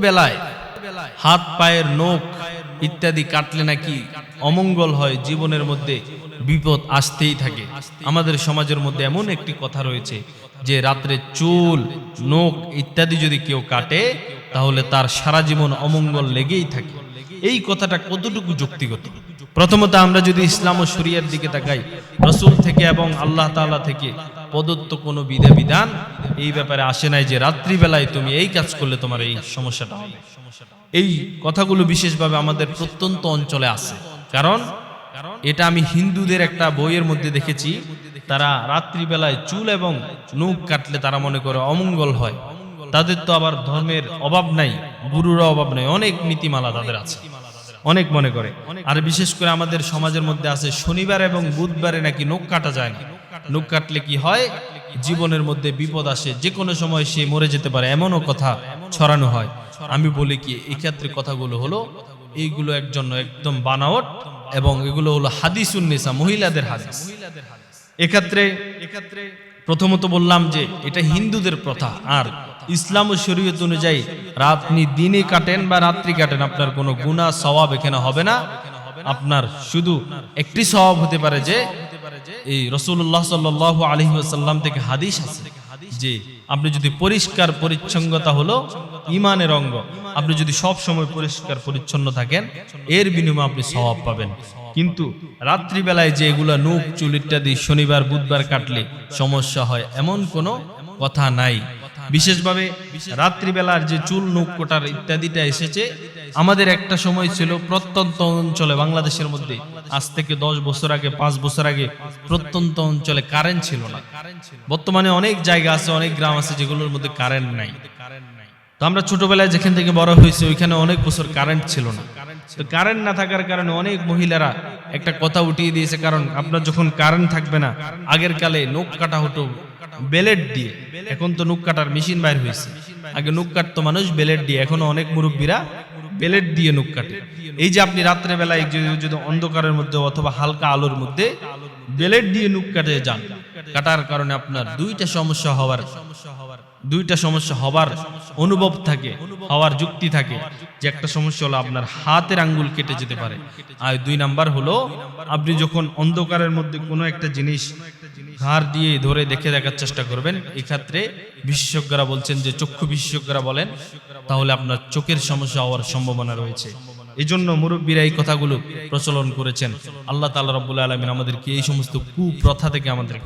বেলায় হাত, পায়ের নোখ ইত্যাদি কাটলে নাকি অমঙ্গল হয়, জীবনের মধ্যে বিপদ আসতেই থাকে। আমাদের সমাজের মধ্যে এমন একটি কথা রয়েছে যে রাত্রে চুল, নোখ ইত্যাদি যদি কেউ কাটে, তাহলে তার সারা জীবন অমঙ্গল লেগেই থাকে। এই কথাটা কতটুকু যুক্তিগত? প্রথমত আমরা যদি ইসলাম ও শরিয়ার দিকে তাকাই, রসুল থেকে এবং আল্লাহ তাআলা থেকে প্রদত্ত কোনো বিধা বিধান এই ব্যাপারে আসে নাই যে রাত্রিবেলায় তুমি এই কাজ করলে তোমার এই সমস্যাটা হবে। এই কথাগুলো বিশেষভাবে আমাদের প্রত্যন্ত অঞ্চলে আছে। কারণ এটা আমি হিন্দুদের একটা বইয়ের মধ্যে দেখেছি, তারা রাত্রিবেলায় চুল এবং নখ কাটলে তারা মনে করে অমঙ্গল হয়। তাদের তো আবার ধর্মের অভাব নাই, গুরুরও অভাব নাই, অনেক নীতিমালা তাদের আছে। অনেক মনে করে। আর বিশেষ করে আমাদের সমাজের মধ্যে আছে, শনিবার এবং বুধবারে নাকি নখ কাটা যায় না। নখ কাটলে কি হয়? জীবনের মধ্যে বিপদ আসে যে কোনো সময় সে মরে যেতে পারে, এমনও কথা ছড়ানো হয়। আমি বলি কি এই ক্ষেত্রে কথাগুলো হলো, এইগুলো একজন একদম বানাওট এবং এগুলো হলো হাদিস উন্নিসা মহিলাদের হাদিস। এক্ষেত্রে এক্ষেত্রে প্রথমত বললাম যে, এটা হিন্দুদের প্রথা। আর ইসলাম ও শরীয়ত অনুযায়ী আপনি দিনে কাটেন বা রাত্রি কাটেন, আপনার কোনো গুণা স্বভাব এখানে হবে না। আপনার শুধু একটি স্বভাব হতে পারে যে, এই রসুল্লাহ সাল্লাহ আলহিহাসাল্লাম থেকে হাদিস আছে যে, আপনি যদি পরিষ্কার পরিচ্ছন্নতা হলো ইমানের অঙ্গ, আপনি যদি সব সময় পরিষ্কার পরিচ্ছন্ন থাকেন, এর বিনিময়ে আপনি স্বভাব পাবেন। কিন্তু রাত্রিবেলায় যে এগুলা নখ, চুল ইত্যাদি শনিবার, বুধবার কাটলে সমস্যা হয়, এমন কোনো কথা নাই। বিশেষভাবে রাত্রিবেলার যে চুল নখ কোটার ইত্যাদিটা এসেছে, আমাদের একটা সময় ছিল প্রত্যন্ত অঞ্চলে, বাংলাদেশের মধ্যে, আজ থেকে দশ বছর আগে, পাঁচ বছর আগে প্রত্যন্ত অঞ্চলে কারেন্ট ছিল না। বর্তমানে অনেক জায়গা আছে, অনেক গ্রাম আছে যেগুলোর মধ্যে কারেন্ট নাই। তো আমরা ছোটবেলায় যেখান থেকে বড় হয়েছে, ওইখানে অনেক বছর কারেন্ট ছিল না। তো কারেন্ট না থাকার কারণে অনেক মহিলারা একটা কথা উঠিয়ে দিয়েছে, কারণ আপনার যখন কারেন্ট থাকবে না, আগের কালে নখ কাটা হতো বেলেট দিয়ে। এখন তো নুক কাটার মেশিন বাইর হয়েছে। আগে নুক কাটতো মানুষ, বেলেট দিয়ে। এখনও অনেক মুরব্বীরা বেলেট দিয়ে নুক কাটে। এই যে আপনি রাত্রেবেলায় যদি অন্ধকারের মধ্যে অথবা হালকা আলোর মধ্যে বেলেট দিয়ে নুক কাটে যান, কাটার কারণে আপনার দুইটা সমস্যা হওয়ার দুইটা সমস্যা হবার অনুভব থাকে, হওয়ার যুক্তি থাকে যে একটা সমস্যা হলো আপনার হাতের আঙ্গুল কেটে যেতে পারে। আর দুই নাম্বার হলো আপনি যখন অন্ধকারের মধ্যে কোনো একটা জিনিস ঘাড় দিয়ে ধরে দেখে দেখার চেষ্টা করবেন, এক্ষেত্রে বিশেষজ্ঞরা বলছেন যে চক্ষু বিশেষজ্ঞরা বলেন, তাহলে আপনার চোখের সমস্যা হওয়ার সম্ভাবনা রয়েছে। এই জন্য মুরব্বীরা এই কথাগুলো প্রচলন করেছেন। আল্লাহ তাআলা রব্বুল আলমিন আমাদেরকে এই সমস্ত কুপ্রথা থেকে আমাদের